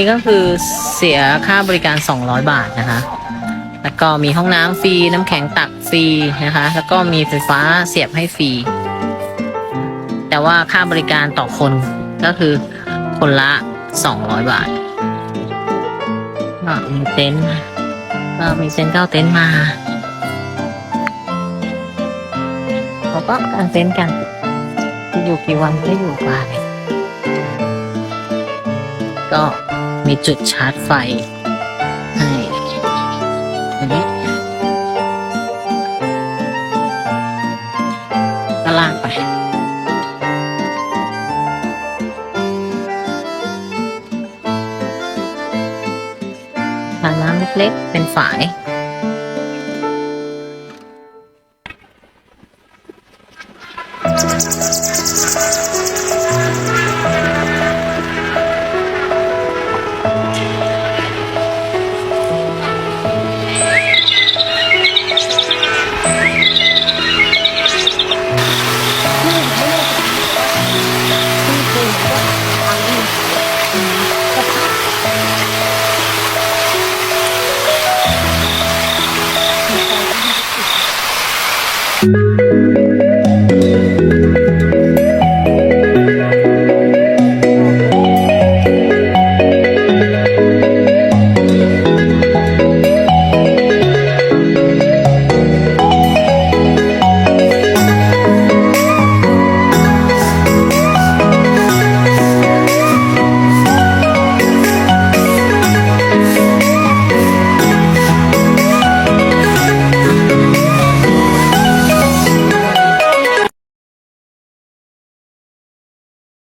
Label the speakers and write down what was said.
Speaker 1: นี่ก็คือเสียค่าบริการ 200 บาทนะคะ แล้วก็มีห้องน้ำฟรี น้ำแข็งตักฟรีนะคะ แล้วก็มีไฟฟ้าเสียบให้ฟรี แต่ว่าค่าบริการต่อคนก็คือคนละ 200 บาทก็มีเต็นท์ก็มีเต็นท์เก้าเต็นท์มาเขาก็กางเต็นท์กันจะอยู่กี่วันก็อยู่ไปก็ มีจุดชาร์จไฟให้อันนี้ก็ลางไป ทางน้ำเล็กๆเป็นฝาย Thank you.